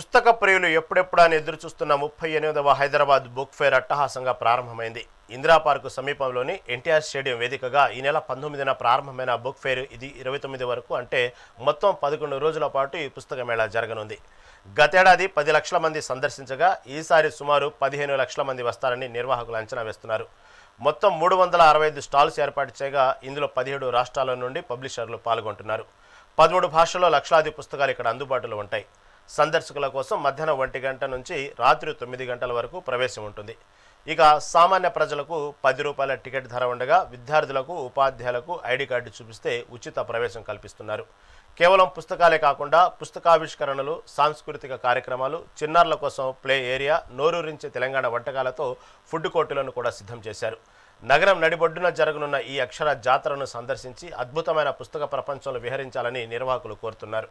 పుస్తక ప్రియులు ఎప్పుడెప్పుడా అని ఎదురు చూస్తున్న ముప్పై ఎనిమిదవ హైదరాబాద్ బుక్ ఫేర్ అట్టహాసంగా ప్రారంభమైంది. ఇందిరా పార్కు సమీపంలోని ఎన్టీఆర్ స్టేడియం వేదికగా ఈ నెల పంతొమ్మిదిన ప్రారంభమైన బుక్ ఫేర్ ఇది ఇరవై తొమ్మిది వరకు అంటే మొత్తం పదకొండు రోజుల పాటు ఈ పుస్తక మేళా జరగనుంది. గతేడాది పది లక్షల మంది సందర్శించగా ఈసారి సుమారు పదిహేను లక్షల మంది వస్తారని నిర్వాహకులు అంచనా వేస్తున్నారు. మొత్తం మూడు వందల అరవై ఐదు స్టాల్స్ ఏర్పాటు చేయగా ఇందులో పదిహేడు రాష్ట్రాల నుండి పబ్లిషర్లు పాల్గొంటున్నారు. పదమూడు భాషల్లో లక్షలాది పుస్తకాలు ఇక్కడ అందుబాటులో ఉంటాయి. సందర్శకుల కోసం మధ్యాహ్నం ఒంటి గంట నుంచి రాత్రి తొమ్మిది గంటల వరకు ప్రవేశం ఉంటుంది. ఇక సామాన్య ప్రజలకు పది రూపాయల టికెట్ ధర ఉండగా విద్యార్థులకు ఉపాధ్యాయులకు ఐడి కార్డు చూపిస్తే ఉచిత ప్రవేశం కల్పిస్తున్నారు. కేవలం పుస్తకాలే కాకుండా పుస్తకావిష్కరణలు సాంస్కృతిక కార్యక్రమాలు చిన్నారుల కోసం ప్లే ఏరియా నోరూరించే తెలంగాణ వంటకాలతో ఫుడ్ కోర్టులను కూడా సిద్ధం చేశారు. నగరం నడిబొడ్డున జరగనున్న ఈ అక్షర జాతరను సందర్శించి అద్భుతమైన పుస్తక ప్రపంచంలో విహరించాలని నిర్వాహకులు కోరుతున్నారు.